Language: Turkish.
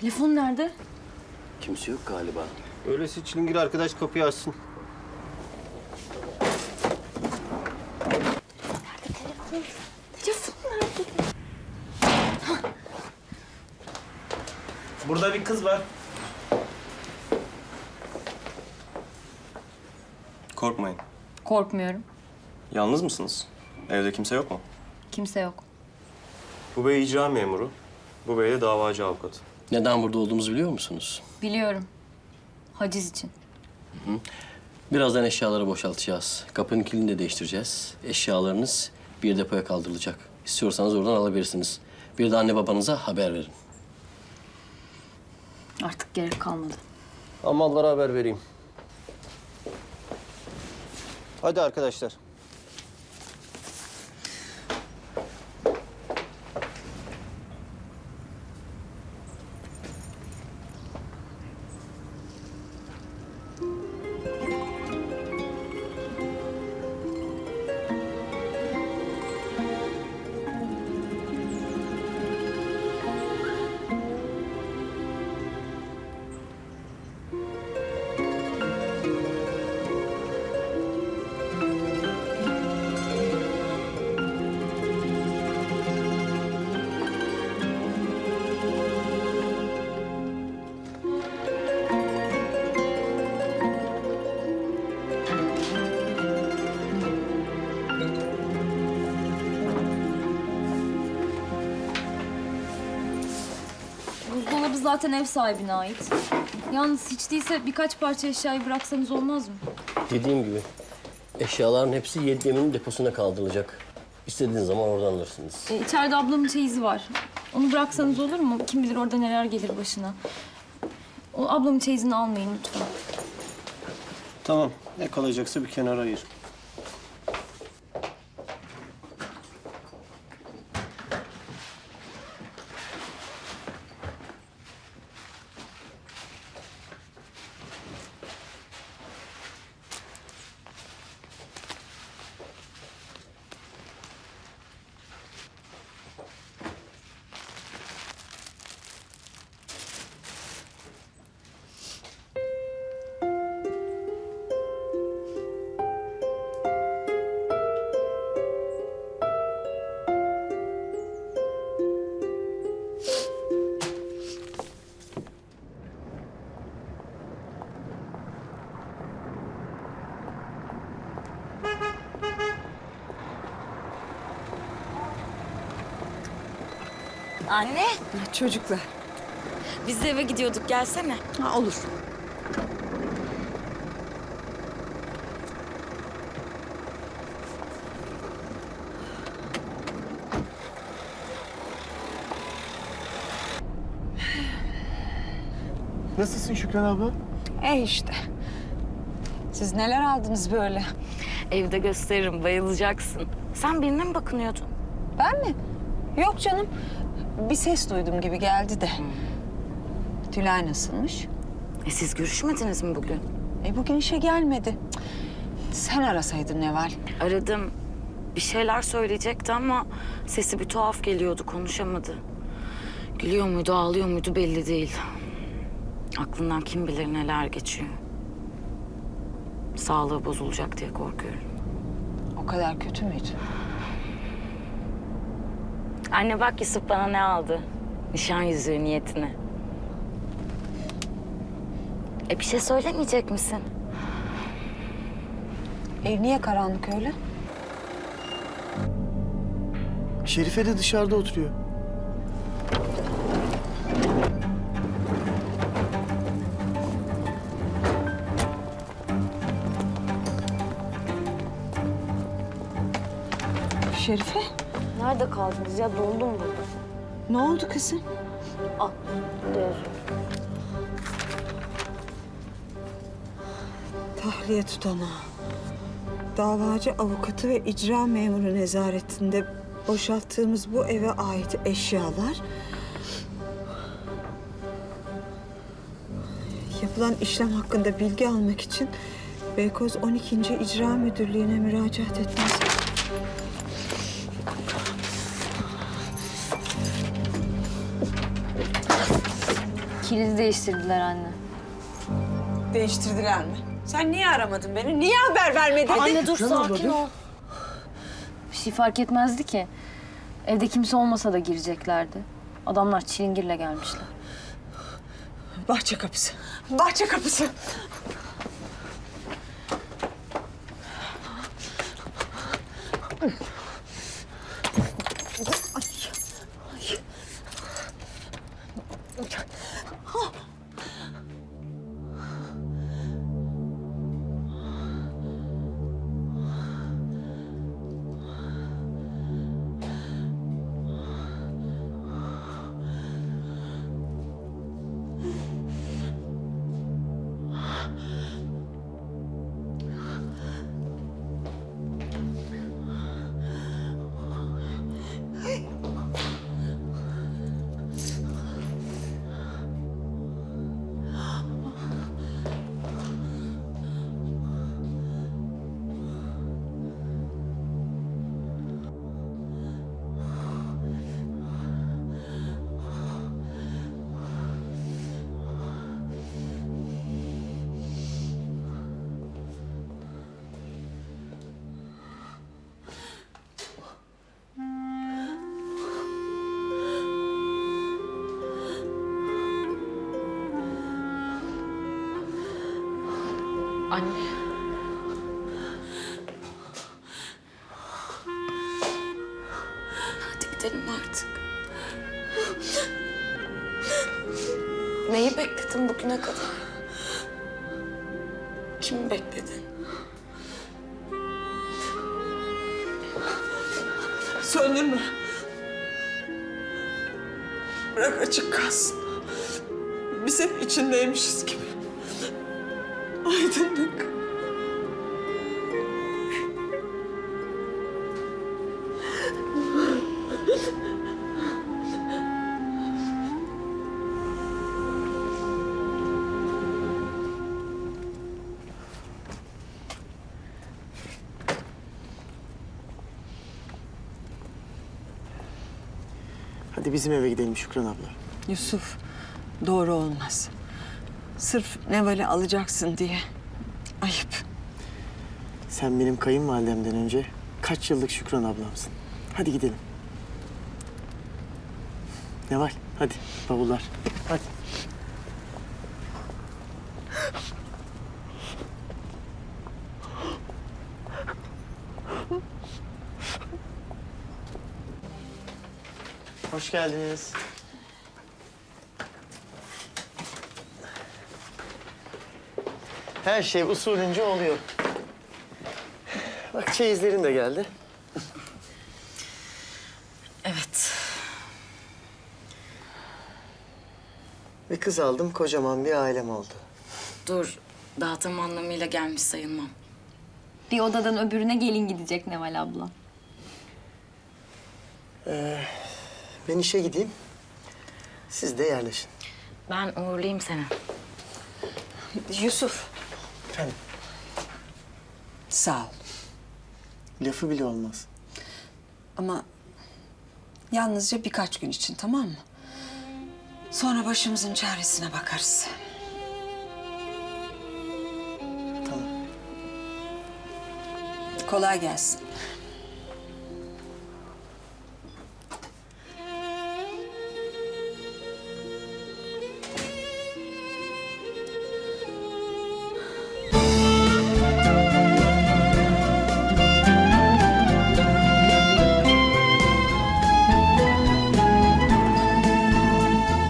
Telefon nerede? Kimse yok galiba. Öyleyse çilingir arkadaş kapıyı açsın. Telefon nerede? Burada bir kız var. Korkmayın. Korkmuyorum. Yalnız mısınız? Evde kimse yok mu? Kimse yok. Bu bey icra memuru. Bu bey de davacı avukat. Neden burada olduğumuzu biliyor musunuz? Biliyorum. Haciz için. Birazdan eşyaları boşaltacağız. Kapının kilidini de değiştireceğiz. Eşyalarınız bir depoya kaldırılacak. İstiyorsanız oradan alabilirsiniz. Bir de anne babanıza haber verin. Artık gerek kalmadı. Amallara haber vereyim. Hadi arkadaşlar. Buzdolabı zaten ev sahibine ait. Yalnız hiç değilse birkaç parça eşyayı bıraksanız olmaz mı? Dediğim gibi eşyaların hepsi Yedyemin'in deposuna kaldırılacak. İstediğiniz zaman oradan alırsınız. E, içeride ablamın çeyizi var. Onu bıraksanız olur mu? Kim bilir orada neler gelir başına. O ablamın çeyizini almayın lütfen. Tamam. Ne kalacaksa bir kenara ayır. Anne, Çocuklar. biz de eve gidiyorduk. Gelsene. Ha, olur. Nasılsın Şükran abla? E işte. Siz neler aldınız böyle? Evde gösteririm, bayılacaksın. Sen birine mi bakınıyordun? Ben mi? Yok canım. Bir ses duydum gibi geldi de. Tülay nasılmış? E siz görüşmediniz mi bugün? E bugün işe gelmedi. Cık. Sen arasaydın Neval. Aradım. Bir şeyler söyleyecekti ama sesi bir tuhaf geliyordu, konuşamadı. Gülüyor muydu, ağlıyor muydu belli değil. Aklından kim bilir neler geçiyor. Sağlığı bozulacak diye korkuyorum. O kadar kötü müydü? Anne bak Yusuf bana ne aldı? Nişan yüzüğü niyetine. E bir şey söylemeyecek misin? Ev niye karanlık öyle? Şerife de dışarıda oturuyor. Şerife, Nerede kaldınız ya? Doldum burada. ne oldu kızım? Dur. Tahliye tutanağı. Davacı avukatı ve icra memuru nezaretinde boşalttığımız bu eve ait eşyalar... Yapılan işlem hakkında bilgi almak için Beykoz 12. İcra Müdürlüğü'ne müracaat etmesi. Kilidi değiştirdiler anne. Değiştirdiler mi? Sen niye aramadın beni? Niye haber vermedin? Anne dur sakin ol. Bir şey fark etmezdi ki. Evde kimse olmasa da gireceklerdi. Adamlar çilingirle gelmişler. Bahçe kapısı. Bahçe kapısı. Anne. Hadi gidelim artık. Neyi bekledin bugüne kadar? Kimi bekledin? Söndürme. Bırak açık kalsın. Biz hep içindeymişiz gibi. Aydınlık. Hadi bizim eve gidelim Şükran abla. Yusuf, doğru olmaz. Sırf Neval'i alacaksın diye. Ayıp. Sen benim kayınvalidemden önce kaç yıllık Şükran ablamsın. Hadi gidelim. Neval hadi bavullar. Hadi. Hoş geldiniz. Her şey usulünce oluyor. Bak çeyizlerin de geldi. Evet. Ve kız aldım kocaman bir ailem oldu. Dur. Daha tam anlamıyla gelmiş sayılmam. Bir odadan öbürüne gelin gidecek Neval abla. Ben işe gideyim. Siz de yerleşin. Ben uğurlayayım seni. Yusuf, Efendim sağ ol. lafı bile olmaz. Ama yalnızca birkaç gün için tamam mı? Sonra başımızın çaresine bakarız. Tamam. Kolay gelsin.